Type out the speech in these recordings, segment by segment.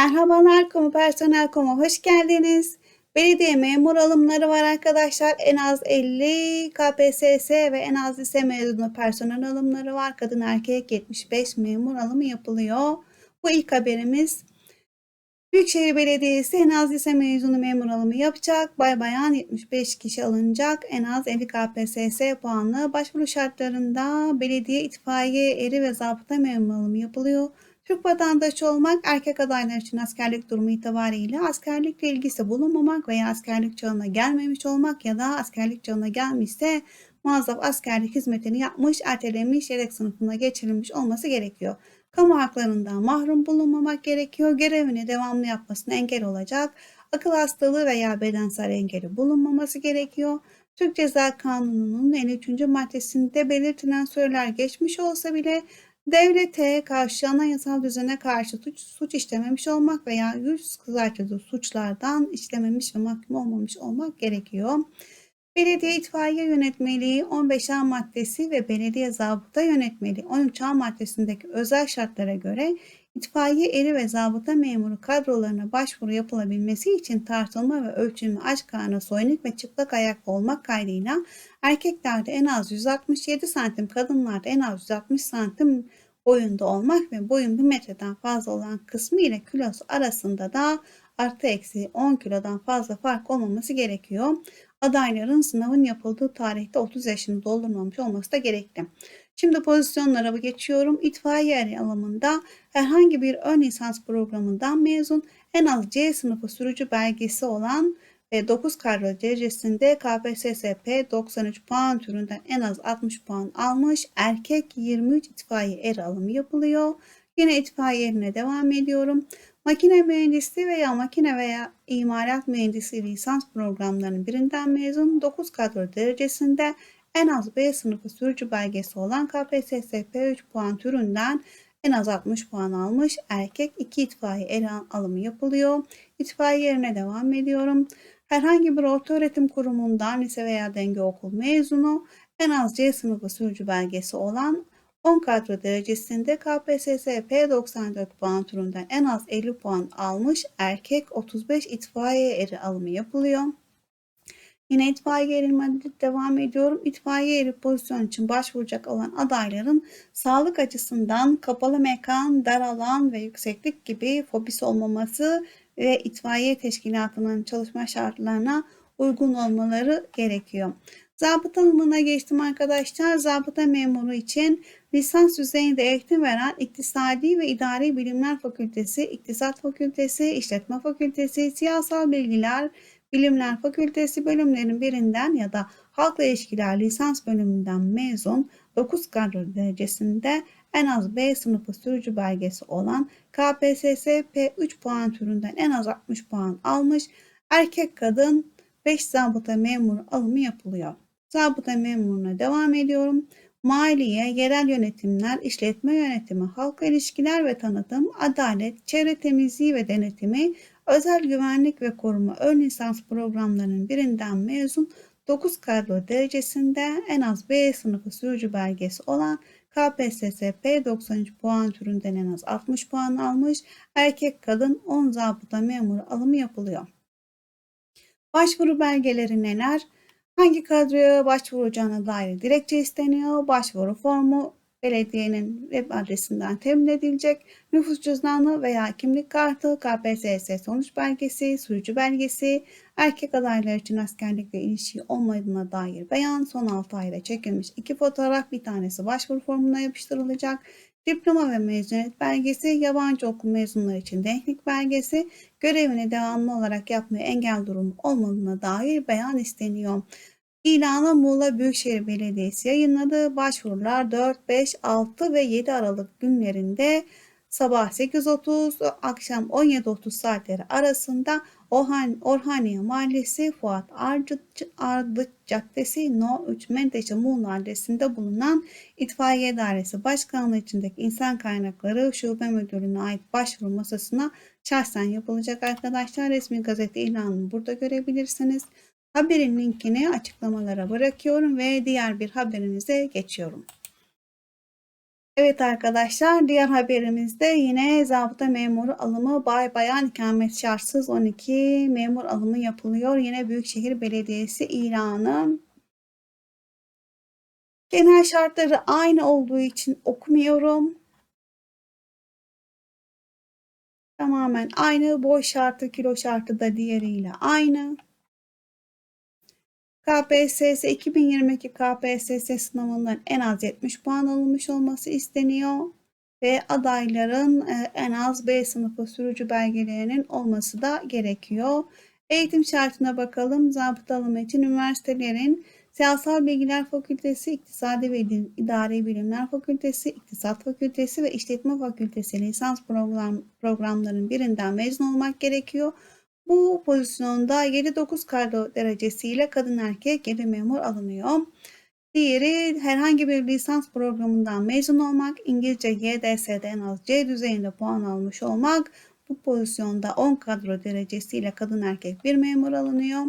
Merhabalar Kamu Personel Kamu hoş geldiniz. Belediye memur alımları var arkadaşlar. En az 50 KPSS ve en az lise mezunu personel alımları var. Kadın erkek 75 memur alımı yapılıyor. Bu ilk haberimiz. Büyükşehir Belediyesi en az lise mezunu memur alımı yapacak. Bay bayan 75 kişi alınacak. En az 50 KPSS puanlı. Başvuru şartlarında belediye, itfaiye, eri ve zabıta memur alımı yapılıyor. Türk vatandaşı olmak erkek adaylar için askerlik durumu itibariyle askerlikle ilgisi bulunmamak veya askerlik çağına gelmemiş olmak ya da askerlik çağına gelmişse muazzaf askerlik hizmetini yapmış, ertelenmiş, yedek sınıfına geçirilmiş olması gerekiyor. Kamu haklarından mahrum bulunmamak gerekiyor. Görevini devamlı yapmasına engel olacak. Akıl hastalığı veya bedensel engeli bulunmaması gerekiyor. Türk Ceza Kanunu'nun 53. maddesinde belirtilen süreler geçmiş olsa bile devlete karşı anayasal düzene karşı suç, suç işlememiş olmak veya yüz kızartıcı suçlardan işlememiş ve mahkum olmamış olmak gerekiyor. Belediye itfaiye yönetmeliği 15A maddesi ve belediye zabıta yönetmeliği 13A maddesindeki özel şartlara göre itfaiye eri ve zabıta memuru kadrolarına başvuru yapılabilmesi için tartılma ve ölçülme aç karnı soyunuk ve çıplak ayaklı olmak kaydıyla erkeklerde en az 167 santim, kadınlarda en az 160 santim boyunda olmak ve boyun 1 metreden fazla olan kısmı ile kilosu arasında da artı eksi 10 kilodan fazla fark olmaması gerekiyor. Adayların sınavın yapıldığı tarihte 30 yaşını doldurmamış olması da gerekli. Şimdi pozisyonlara geçiyorum. İtfaiye eri alımında herhangi bir ön lisans programından mezun en az C sınıfı sürücü belgesi olan ve 9 kadro derecesinde KPSS 93 puan türünden en az 60 puan almış erkek 23 itfaiye eri alımı yapılıyor. Yine itfaiye yerine devam ediyorum. Makine mühendisliği veya makine veya imalat mühendisliği lisans programlarının birinden mezun 9 kadro derecesinde en az B sınıfı sürücü belgesi olan KPSS P3 puan türünden en az 60 puan almış erkek 2 itfaiye el alımı yapılıyor. İtfaiye yerine devam ediyorum. Herhangi bir orta öğretim kurumundan lise veya denge okul mezunu en az C sınıfı sürücü belgesi olan 10 kadro derecesinde KPSS P94 puan türünden en az 50 puan almış erkek 35 itfaiye eri alımı yapılıyor. Yine itfaiye erilmede devam ediyorum. İtfaiye eri pozisyon için başvuracak olan adayların sağlık açısından kapalı mekan, dar alan ve yükseklik gibi fobisi olmaması ve itfaiye teşkilatının çalışma şartlarına uygun olmaları gerekiyor. Zabıta alımına geçtim arkadaşlar. Zabıta memuru için lisans düzeyinde eğitim veren İktisadi ve İdari Bilimler Fakültesi, İktisat Fakültesi, İşletme Fakültesi, Siyasal Bilgiler Bilimler Fakültesi bölümlerin birinden ya da Halkla İlişkiler lisans bölümünden mezun 9 kadro derecesinde en az B sınıfı sürücü belgesi olan KPSS P3 puan türünden en az 60 puan almış erkek kadın 5 zabıta memuru alımı yapılıyor. Zabıta memuruna devam ediyorum. Maliye, yerel yönetimler, işletme yönetimi, halk ilişkiler ve tanıtım, adalet, çevre temizliği ve denetimi, özel güvenlik ve koruma ön lisans programlarının birinden mezun 9 kadro derecesinde en az B sınıfı sürücü belgesi olan KPSS P93 puan türünden en az 60 puan almış erkek kadın 10 zabıta memuru alımı yapılıyor. Başvuru belgeleri neler? Hangi kadroya başvuracağına dair dilekçe isteniyor. Başvuru formu belediyenin web adresinden temin edilecek. Nüfus cüzdanı veya kimlik kartı, KPSS sonuç belgesi, sürücü belgesi, erkek adaylar için askerlikle ilişki olmadığına dair beyan, son 6 ayda çekilmiş iki fotoğraf, bir tanesi başvuru formuna yapıştırılacak. Diploma ve mezuniyet belgesi, yabancı okul mezunları için denklik belgesi, görevini devamlı olarak yapmaya engel durumu olmadığına dair beyan isteniyor. İlanı Muğla Büyükşehir Belediyesi yayınladı. Başvurular 4, 5, 6 ve 7 Aralık günlerinde sabah 8.30, akşam 17.30 saatleri arasında Orhan, Orhaniye Mahallesi Fuat Ardıç, Ardıç Caddesi No 3 Menteşe Muğla adresinde bulunan İtfaiye Dairesi Başkanlığı içindeki İnsan Kaynakları Şube Müdürlüğü'ne ait başvuru masasına şahsen yapılacak arkadaşlar. Resmi gazete ilanını burada görebilirsiniz. Haberin linkini açıklamalara bırakıyorum ve diğer bir haberimize geçiyorum. Evet arkadaşlar diğer haberimizde yine zabıta memuru alımı bay bayan ikamet şartsız 12 memur alımı yapılıyor. Yine Büyükşehir Belediyesi ilanı. Genel şartları aynı olduğu için okumuyorum. Tamamen aynı. Boy şartı, kilo şartı da diğeriyle aynı. KPSS 2022 KPSS sınavından en az 70 puan alınmış olması isteniyor ve adayların e, en az B sınıfı sürücü belgelerinin olması da gerekiyor. Eğitim şartına bakalım. Zabıta alımı için üniversitelerin Siyasal Bilgiler Fakültesi, İktisadi ve İdari Bilimler Fakültesi, İktisat Fakültesi ve İşletme Fakültesi lisans program, programlarının birinden mezun olmak gerekiyor. Bu pozisyonda 7-9 kardo derecesiyle kadın erkek 7 memur alınıyor. Diğeri herhangi bir lisans programından mezun olmak, İngilizce YDS'de en az C düzeyinde puan almış olmak. Bu pozisyonda 10 kadro derecesiyle kadın erkek bir memur alınıyor.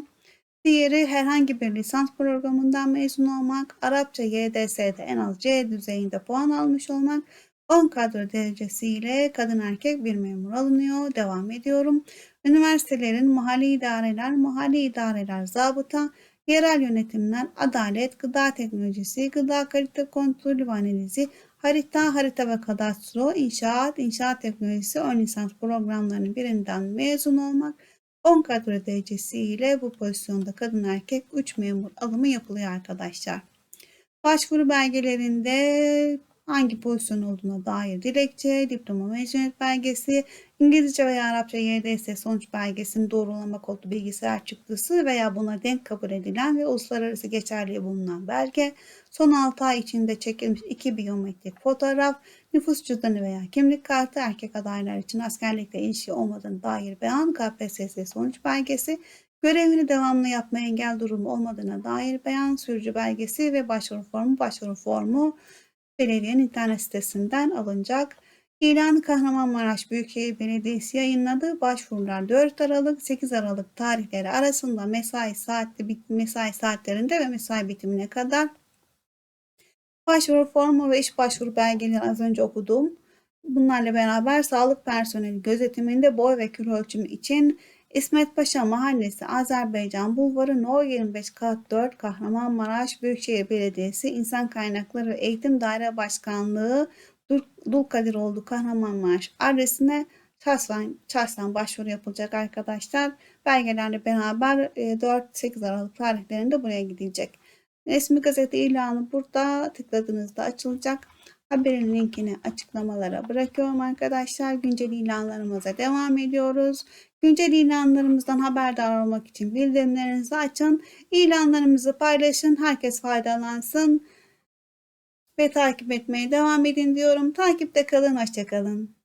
Diğeri herhangi bir lisans programından mezun olmak, Arapça YDS'de en az C düzeyinde puan almış olmak, 10 kadro derecesiyle kadın erkek bir memur alınıyor. Devam ediyorum. Üniversitelerin mahalli idareler, mahalli idareler zabıta, yerel yönetimler, adalet, gıda teknolojisi, gıda kalite kontrolü ve analizi, harita, harita ve kadastro, inşaat, inşaat teknolojisi ön lisans programlarının birinden mezun olmak, 10 kadro derecesiyle bu pozisyonda kadın erkek 3 memur alımı yapılıyor arkadaşlar. Başvuru belgelerinde hangi pozisyon olduğuna dair dilekçe, diploma mezuniyet belgesi, İngilizce veya Arapça YDS sonuç belgesinin doğrulama kodlu bilgisayar çıktısı veya buna denk kabul edilen ve uluslararası geçerliği bulunan belge, son 6 ay içinde çekilmiş 2 biyometrik fotoğraf, nüfus cüzdanı veya kimlik kartı erkek adaylar için askerlikle ilişki olmadığını dair beyan, KPSS sonuç belgesi, görevini devamlı yapmaya engel durumu olmadığına dair beyan, sürücü belgesi ve başvuru formu, başvuru formu belediyenin internet sitesinden alınacak. İlan Kahramanmaraş Büyükşehir Belediyesi yayınladı. Başvurular 4 Aralık 8 Aralık tarihleri arasında mesai saatli mesai saatlerinde ve mesai bitimine kadar başvuru formu ve iş başvuru belgeleri az önce okudum. Bunlarla beraber sağlık personeli gözetiminde boy ve kilo ölçümü için İsmet Paşa Mahallesi Azerbaycan Bulvarı No 25 Kat 4 Kahramanmaraş Büyükşehir Belediyesi İnsan Kaynakları ve Eğitim Daire Başkanlığı Dulkadiroğlu Kahramanmaraş adresine şahsen, şahsen başvuru yapılacak arkadaşlar. Belgelerle beraber 4-8 e, Aralık tarihlerinde buraya gidilecek. Resmi gazete ilanı burada tıkladığınızda açılacak. Haberin linkini açıklamalara bırakıyorum arkadaşlar. Güncel ilanlarımıza devam ediyoruz. Güncel ilanlarımızdan haberdar olmak için bildirimlerinizi açın. İlanlarımızı paylaşın. Herkes faydalansın. Ve takip etmeye devam edin diyorum. Takipte kalın. Hoşçakalın.